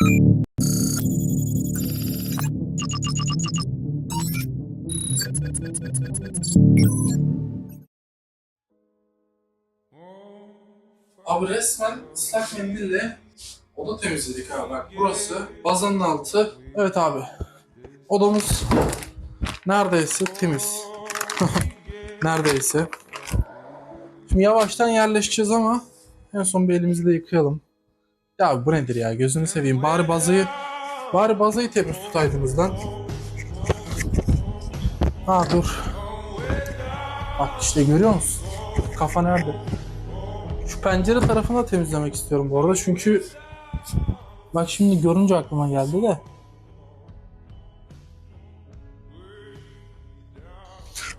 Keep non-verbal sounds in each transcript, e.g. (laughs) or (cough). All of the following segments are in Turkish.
Abi resmen ıslak mendille oda temizledik abi. Bak burası bazanın altı. Evet abi. Odamız neredeyse temiz. (laughs) neredeyse. Şimdi yavaştan yerleşeceğiz ama en son bir elimizi de yıkayalım. Ya bu nedir ya gözünü seveyim. Bari bazayı bari bazayı temiz tutaydınız lan. Ha dur. Bak işte görüyor musun? Kafa nerede? Şu pencere tarafını da temizlemek istiyorum bu arada çünkü bak şimdi görünce aklıma geldi de.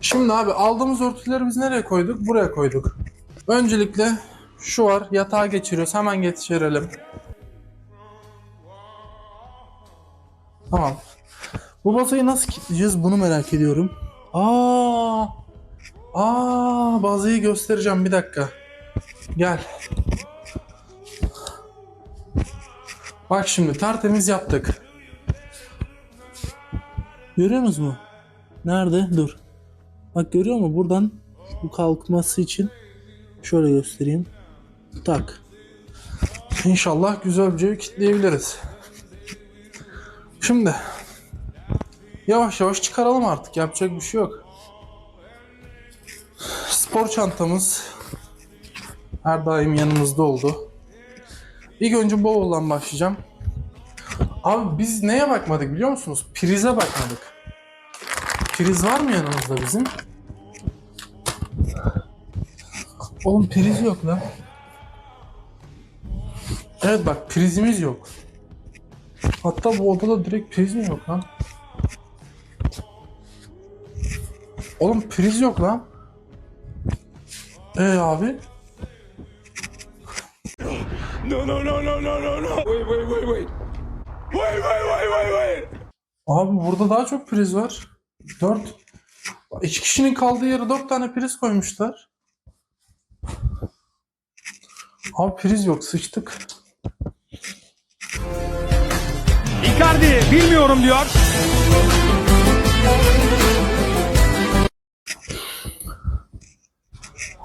Şimdi abi aldığımız örtüleri biz nereye koyduk? Buraya koyduk. Öncelikle şu var yatağa geçiriyoruz. Hemen geçirelim. Tamam. Bu bazayı nasıl kilitleyeceğiz bunu merak ediyorum. Aa! Aa, bazayı göstereceğim bir dakika. Gel. Bak şimdi tertemiz yaptık. Görüyor musunuz mu? Nerede? Dur. Bak görüyor musun? Buradan bu kalkması için şöyle göstereyim. Tak. İnşallah güzelce kitleyebiliriz. Şimdi yavaş yavaş çıkaralım artık. Yapacak bir şey yok. Spor çantamız her daim yanımızda oldu. İlk önce bavuldan başlayacağım. Abi biz neye bakmadık biliyor musunuz? Prize bakmadık. Priz var mı yanımızda bizim? Oğlum priz yok lan. Evet bak prizimiz yok. Hatta bu odada direkt priz mi yok lan? Oğlum priz yok lan. Ee abi? No, no, no, no, no, no, no. Wait, wait, wait, wait. Wait, wait, wait, wait, wait. Abi burada daha çok priz var. 4. İki kişinin kaldığı yere 4 tane priz koymuşlar. Abi priz yok sıçtık. Icardi bilmiyorum diyor.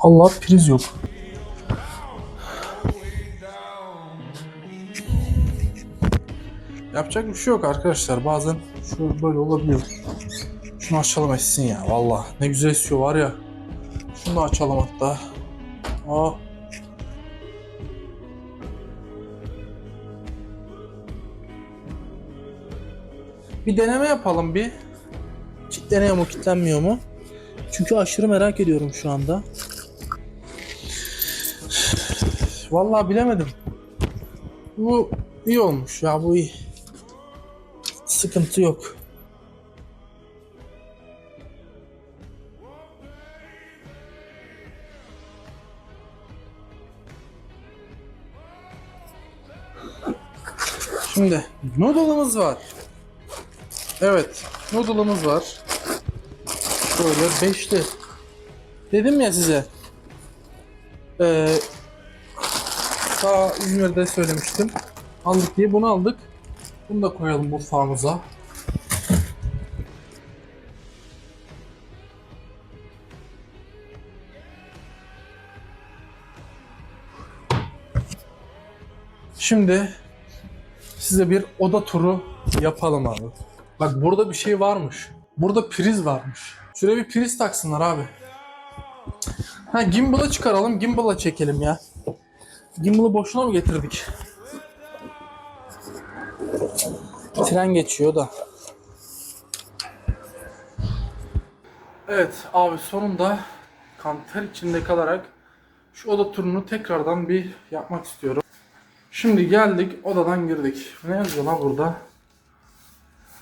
Allah priz yok. Yapacak bir şey yok arkadaşlar. Bazen şu böyle olabiliyor. Şunu açalım etsin ya. Valla ne güzel esiyor var ya. Şunu da açalım hatta. Aa. Bir deneme yapalım bir. Kitleniyor mu kitlenmiyor mu? Çünkü aşırı merak ediyorum şu anda. Vallahi bilemedim. Bu iyi olmuş ya bu iyi. Sıkıntı yok. Şimdi noodle'ımız var. Evet, noodle'ımız var. Şöyle beşli. Dedim ya size. Ee, daha İzmir'de söylemiştim. Aldık diye bunu aldık. Bunu da koyalım mutfağımıza. Şimdi size bir oda turu yapalım abi. Bak burada bir şey varmış. Burada priz varmış. Şuraya bir priz taksınlar abi. Ha gimbal'ı çıkaralım, gimbal'a çekelim ya. Gimbal'ı boşuna mı getirdik? Tren geçiyor da. Evet abi sonunda kanter içinde kalarak şu oda turunu tekrardan bir yapmak istiyorum. Şimdi geldik odadan girdik. Ne yazıyor lan burada?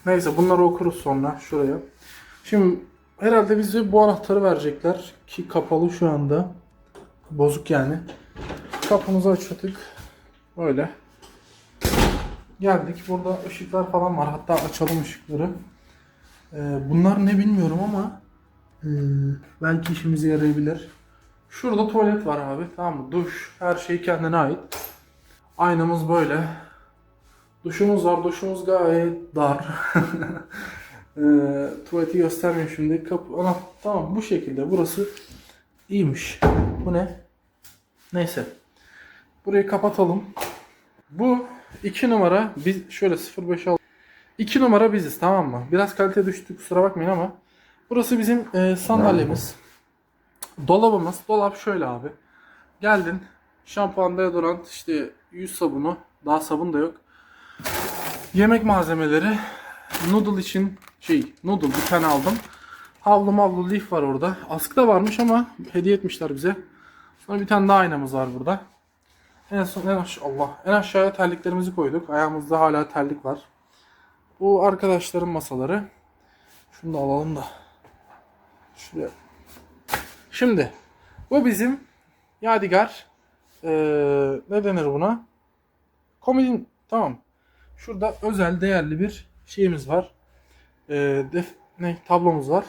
Neyse bunları okuruz sonra şuraya. Şimdi herhalde bize bu anahtarı verecekler ki kapalı şu anda. Bozuk yani. Kapımızı açıyorduk. Böyle. Geldik. Burada ışıklar falan var. Hatta açalım ışıkları. Ee, bunlar ne bilmiyorum ama ee, belki işimize yarayabilir. Şurada tuvalet var abi. Tamam mı? Duş. Her şey kendine ait. Aynamız böyle. Duşumuz var. Duşumuz gayet dar. (laughs) Ee, tuvaleti göstermiyorum şimdi. Kapı, ana, tamam bu şekilde. Burası iyiymiş. Bu ne? Neyse. Burayı kapatalım. Bu 2 numara biz şöyle 05 al. 2 numara biziz tamam mı? Biraz kalite düştü kusura bakmayın ama burası bizim e, sandalyemiz. Dolabımız. Dolap şöyle abi. Geldin. Şampuan, deodorant, işte yüz sabunu. Daha sabun da yok. Yemek malzemeleri. Noodle için şey, noodle bir tane aldım. Havlu mavlu lif var orada. Askı da varmış ama hediye etmişler bize. Sonra bir tane daha aynamız var burada. En son en aş Allah. En aşağıya terliklerimizi koyduk. Ayağımızda hala terlik var. Bu arkadaşların masaları. Şunu da alalım da. Şuraya. Şimdi bu bizim Yadigar eee ne denir buna? Komodin tamam. Şurada özel değerli bir şeyimiz var. Eee def, ne tablomuz var.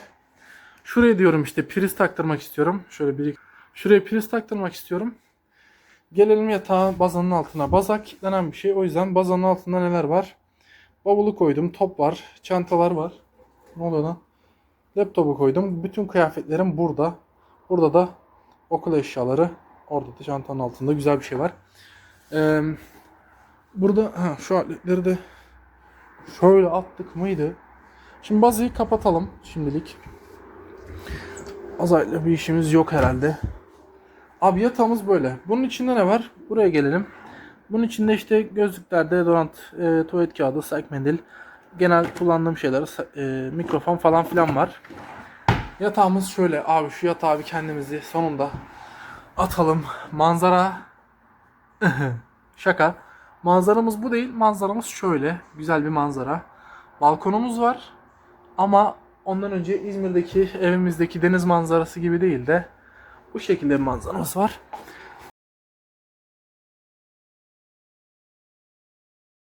Şuraya diyorum işte priz taktırmak istiyorum. Şöyle bir şuraya priz taktırmak istiyorum. Gelelim yatağın bazanın altına. Baza kilitlenen bir şey. O yüzden bazanın altında neler var? Bavulu koydum. Top var. Çantalar var. Ne oluyor lan? Laptopu koydum. Bütün kıyafetlerim burada. Burada da okul eşyaları. Orada da çantanın altında güzel bir şey var. Ee, burada ha, şu aletleri de şöyle attık mıydı? Şimdi bazayı kapatalım şimdilik. Azayla bir işimiz yok herhalde. Abi yatağımız böyle. Bunun içinde ne var? Buraya gelelim. Bunun içinde işte gözlükler, deodorant, e, tuvalet kağıdı, sak mendil, genel kullandığım şeyler, e, mikrofon falan filan var. Yatağımız şöyle. Abi şu yatağı bir kendimizi sonunda atalım. Manzara (laughs) şaka. Manzaramız bu değil. Manzaramız şöyle. Güzel bir manzara. Balkonumuz var. Ama ondan önce İzmir'deki evimizdeki deniz manzarası gibi değil de bu şekilde bir manzaramız var.